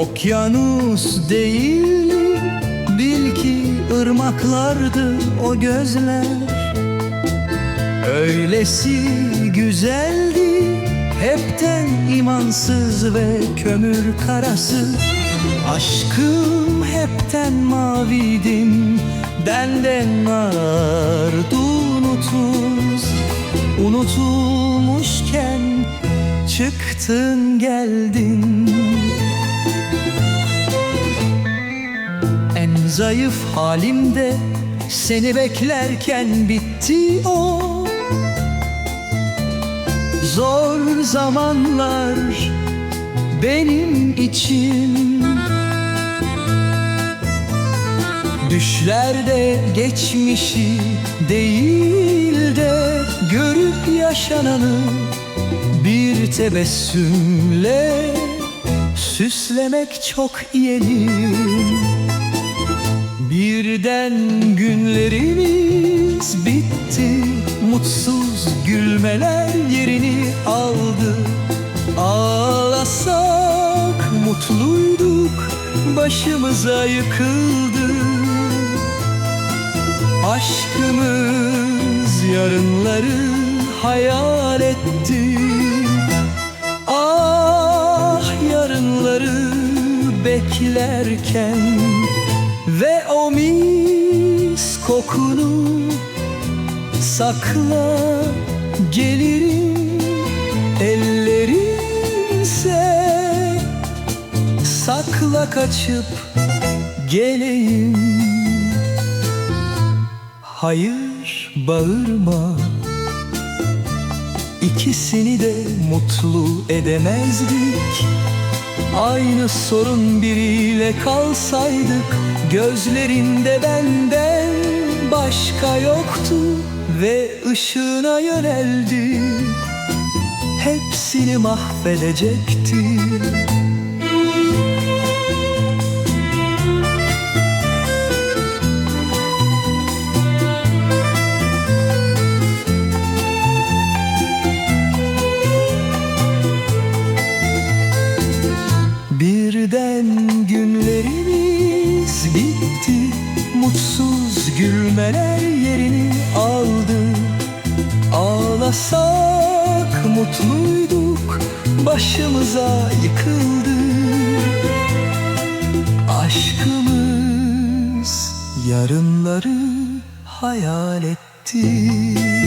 Okyanus değil bil ki ırmaklardı o gözler. Öylesi güzeldi hepten imansız ve kömür karası. Aşkım hepten maviydim benden ağardı unutuz. Unutulmuşken çıktın geldin zayıf halimde seni beklerken bitti o. Zor zamanlar benim için. Düşlerde geçmişi değil de Görüp yaşananı bir tebessümle Süslemek çok iyelim Birden günlerimiz bitti Mutsuz gülmeler yerini aldı. Ağlasak mutluyduk Başımıza yıkıldı. Aşkımız yarınları hayal etti. Ah yarınları beklerken Ve o mis kokunu sakla gelirim Ellerimse sakla kaçıp geleyim. Hayır bağırma. İkisini de mutlu edemezdik Aynı sorun biriyle kalsaydık Gözlerinde benden başka yoktu Ve ışığına yöneldi. Hepsini mahvedecekti Birden günlerimiz bitti Mutsuz gülmeler yerini aldı. Ağlasak mutluyduk Başımıza yıkıldı. Aşkımız yarınları hayal etti